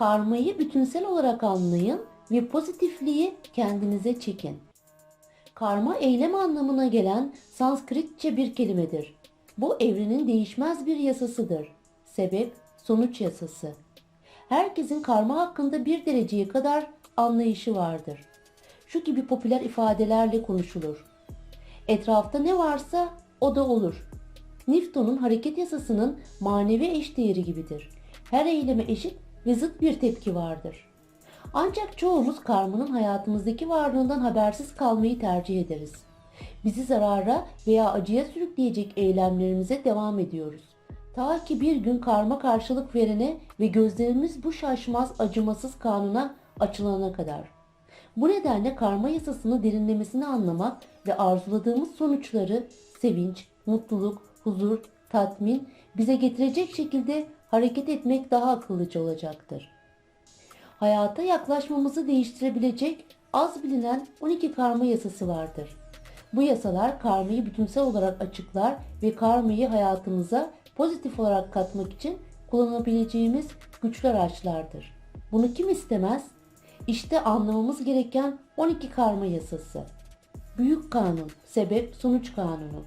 Karmayı bütünsel olarak anlayın ve pozitifliği kendinize çekin. Karma eylem anlamına gelen Sanskritçe bir kelimedir. Bu evrenin değişmez bir yasasıdır. Sebep sonuç yasası. Herkesin karma hakkında bir dereceye kadar anlayışı vardır. Şu gibi popüler ifadelerle konuşulur. Etrafta ne varsa o da olur. Newton'un hareket yasasının manevi eşdeğeri gibidir. Her eyleme eşit ve zıt bir tepki vardır. Ancak çoğumuz karmanın hayatımızdaki varlığından habersiz kalmayı tercih ederiz. Bizi zarara veya acıya sürükleyecek eylemlerimize devam ediyoruz. Ta ki bir gün karma karşılık verene ve gözlerimiz bu şaşmaz acımasız kanuna açılana kadar. Bu nedenle karma yasasını derinlemesine anlamak ve arzuladığımız sonuçları sevinç, mutluluk, huzur, tatmin bize getirecek şekilde hareket etmek daha akıllıca olacaktır. Hayata yaklaşmamızı değiştirebilecek az bilinen 12 karma yasası vardır. Bu yasalar karmayı bütünsel olarak açıklar ve karmayı hayatımıza pozitif olarak katmak için kullanabileceğimiz güçlü araçlardır. Bunu kim istemez? İşte anlamamız gereken 12 karma yasası. Büyük kanun, sebep sonuç kanunu.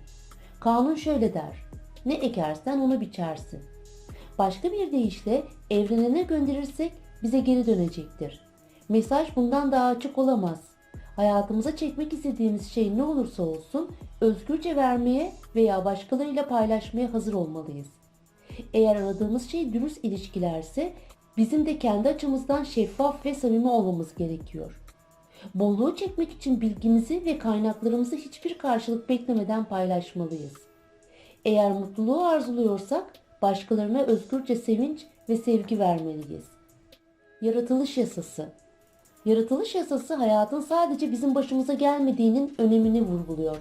Kanun şöyle der. Ne ekersen onu biçersin. Başka bir deyişle evrene ne gönderirsek bize geri dönecektir. Mesaj bundan daha açık olamaz. Hayatımıza çekmek istediğimiz şey ne olursa olsun özgürce vermeye veya başkalarıyla paylaşmaya hazır olmalıyız. Eğer aradığımız şey dürüst ilişkilerse bizim de kendi açımızdan şeffaf ve samimi olmamız gerekiyor. Bolluğu çekmek için bilgimizi ve kaynaklarımızı hiçbir karşılık beklemeden paylaşmalıyız. Eğer mutluluğu arzuluyorsak başkalarına özgürce sevinç ve sevgi vermeliyiz. Yaratılış yasası Yaratılış yasası hayatın sadece bizim başımıza gelmediğinin önemini vurguluyor.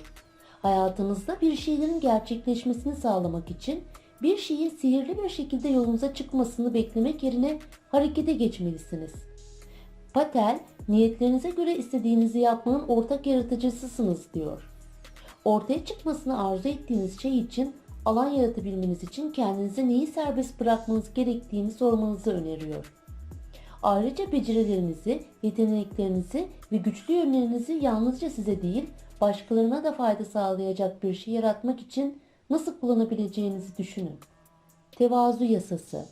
Hayatınızda bir şeylerin gerçekleşmesini sağlamak için bir şeyin sihirli bir şekilde yolunuza çıkmasını beklemek yerine harekete geçmelisiniz. Patel, niyetlerinize göre istediğinizi yapmanın ortak yaratıcısısınız diyor. Ortaya çıkmasını arzu ettiğiniz şey için alan yaratabilmeniz için kendinize neyi serbest bırakmanız gerektiğini sormanızı öneriyor. Ayrıca becerilerinizi, yeteneklerinizi ve güçlü yönlerinizi yalnızca size değil, başkalarına da fayda sağlayacak bir şey yaratmak için nasıl kullanabileceğinizi düşünün. Tevazu yasası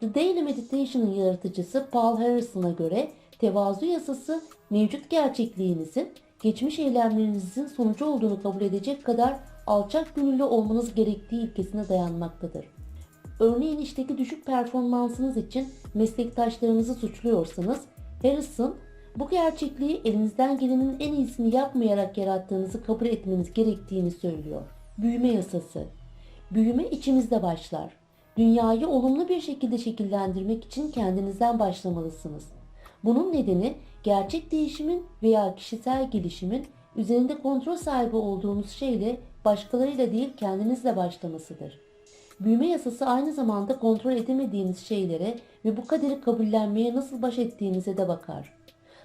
The Daily Meditation'ın yaratıcısı Paul Harrison'a göre tevazu yasası mevcut gerçekliğinizin geçmiş eylemlerinizin sonucu olduğunu kabul edecek kadar alçak gönüllü olmanız gerektiği ilkesine dayanmaktadır. Örneğin işteki düşük performansınız için meslektaşlarınızı suçluyorsanız Harrison bu gerçekliği elinizden gelenin en iyisini yapmayarak yarattığınızı kabul etmeniz gerektiğini söylüyor. Büyüme yasası. Büyüme içimizde başlar. Dünyayı olumlu bir şekilde şekillendirmek için kendinizden başlamalısınız. Bunun nedeni gerçek değişimin veya kişisel gelişimin üzerinde kontrol sahibi olduğunuz şeyle başkalarıyla değil kendinizle başlamasıdır. Büyüme yasası aynı zamanda kontrol edemediğiniz şeylere ve bu kaderi kabullenmeye nasıl baş ettiğinize de bakar.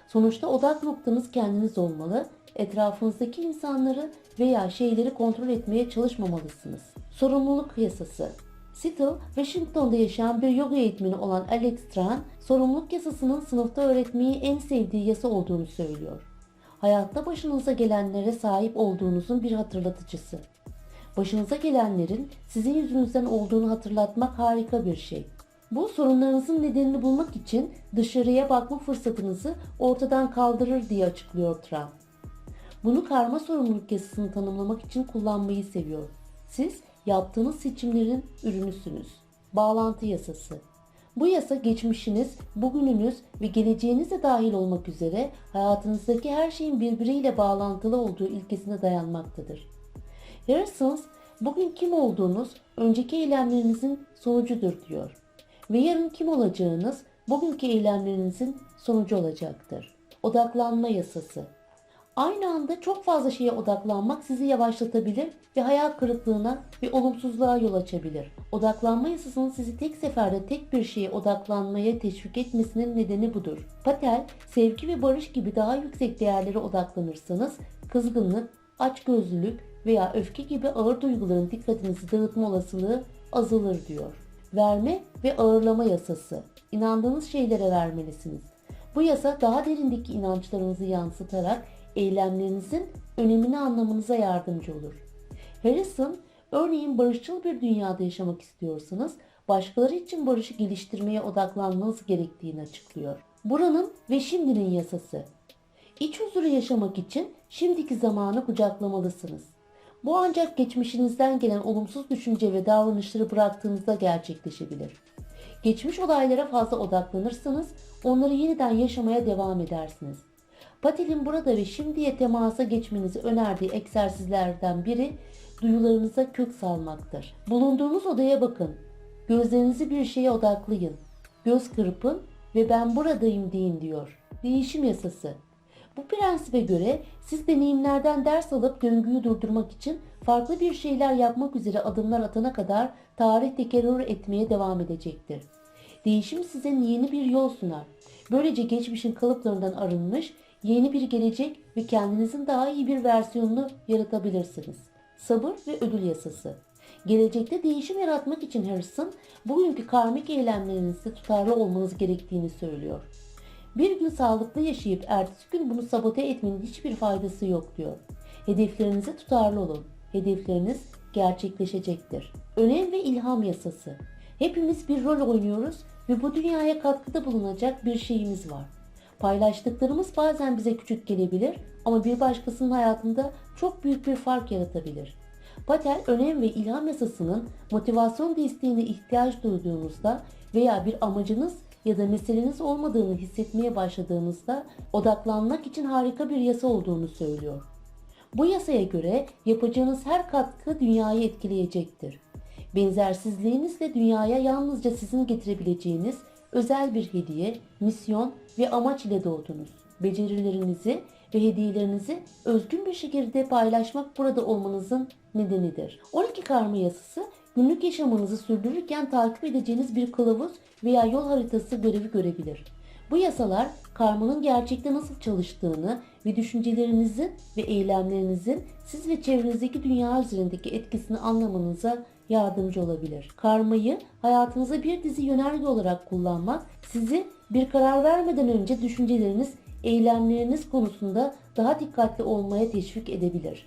Sonuçta odak noktanız kendiniz olmalı, etrafınızdaki insanları veya şeyleri kontrol etmeye çalışmamalısınız. Sorumluluk yasası Seattle, Washington'da yaşayan bir yoga eğitmeni olan Alex Tran, sorumluluk yasasının sınıfta öğretmeyi en sevdiği yasa olduğunu söylüyor. Hayatta başınıza gelenlere sahip olduğunuzun bir hatırlatıcısı. Başınıza gelenlerin sizin yüzünüzden olduğunu hatırlatmak harika bir şey. Bu sorunlarınızın nedenini bulmak için dışarıya bakma fırsatınızı ortadan kaldırır diye açıklıyor Trump. Bunu karma sorumluluk yasasını tanımlamak için kullanmayı seviyor. Siz yaptığınız seçimlerin ürünüsünüz. Bağlantı yasası. Bu yasa geçmişiniz, bugününüz ve geleceğinize dahil olmak üzere hayatınızdaki her şeyin birbiriyle bağlantılı olduğu ilkesine dayanmaktadır. Harrison, bugün kim olduğunuz önceki eylemlerinizin sonucudur diyor. Ve yarın kim olacağınız bugünkü eylemlerinizin sonucu olacaktır. Odaklanma yasası. Aynı anda çok fazla şeye odaklanmak sizi yavaşlatabilir ve hayal kırıklığına ve olumsuzluğa yol açabilir. Odaklanma yasasının sizi tek seferde tek bir şeye odaklanmaya teşvik etmesinin nedeni budur. Patel, sevgi ve barış gibi daha yüksek değerlere odaklanırsanız kızgınlık, açgözlülük veya öfke gibi ağır duyguların dikkatinizi dağıtma olasılığı azalır diyor. Verme ve ağırlama yasası. İnandığınız şeylere vermelisiniz. Bu yasa daha derindeki inançlarınızı yansıtarak eylemlerinizin önemini anlamanıza yardımcı olur. Harrison, örneğin barışçıl bir dünyada yaşamak istiyorsanız, başkaları için barışı geliştirmeye odaklanmanız gerektiğini açıklıyor. Buranın ve şimdinin yasası. İç huzuru yaşamak için şimdiki zamanı kucaklamalısınız. Bu ancak geçmişinizden gelen olumsuz düşünce ve davranışları bıraktığınızda gerçekleşebilir. Geçmiş olaylara fazla odaklanırsanız onları yeniden yaşamaya devam edersiniz. Patel'in burada ve şimdiye temasa geçmenizi önerdiği egzersizlerden biri duyularınıza kök salmaktır. Bulunduğunuz odaya bakın. Gözlerinizi bir şeye odaklayın. Göz kırpın ve ben buradayım deyin diyor. Değişim yasası. Bu prensibe göre siz deneyimlerden ders alıp döngüyü durdurmak için farklı bir şeyler yapmak üzere adımlar atana kadar tarih tekerrür etmeye devam edecektir. Değişim size yeni bir yol sunar. Böylece geçmişin kalıplarından arınmış yeni bir gelecek ve kendinizin daha iyi bir versiyonunu yaratabilirsiniz. Sabır ve ödül yasası. Gelecekte değişim yaratmak için Harrison, bugünkü karmik eylemlerinizde tutarlı olmanız gerektiğini söylüyor. Bir gün sağlıklı yaşayıp ertesi gün bunu sabote etmenin hiçbir faydası yok diyor. Hedeflerinize tutarlı olun. Hedefleriniz gerçekleşecektir. Önem ve ilham yasası. Hepimiz bir rol oynuyoruz ve bu dünyaya katkıda bulunacak bir şeyimiz var. Paylaştıklarımız bazen bize küçük gelebilir ama bir başkasının hayatında çok büyük bir fark yaratabilir. Patel önem ve ilham yasasının motivasyon desteğine ihtiyaç duyduğunuzda veya bir amacınız ya da meseleniz olmadığını hissetmeye başladığınızda odaklanmak için harika bir yasa olduğunu söylüyor. Bu yasaya göre yapacağınız her katkı dünyayı etkileyecektir. Benzersizliğinizle dünyaya yalnızca sizin getirebileceğiniz özel bir hediye, misyon ve amaç ile doğdunuz. Becerilerinizi ve hediyelerinizi özgün bir şekilde paylaşmak burada olmanızın nedenidir. 12 karma yasası günlük yaşamınızı sürdürürken takip edeceğiniz bir kılavuz veya yol haritası görevi görebilir. Bu yasalar karmanın gerçekte nasıl çalıştığını ve düşüncelerinizin ve eylemlerinizin siz ve çevrenizdeki dünya üzerindeki etkisini anlamanıza yardımcı olabilir. Karmayı hayatınıza bir dizi yönerge olarak kullanmak sizi bir karar vermeden önce düşünceleriniz, eylemleriniz konusunda daha dikkatli olmaya teşvik edebilir.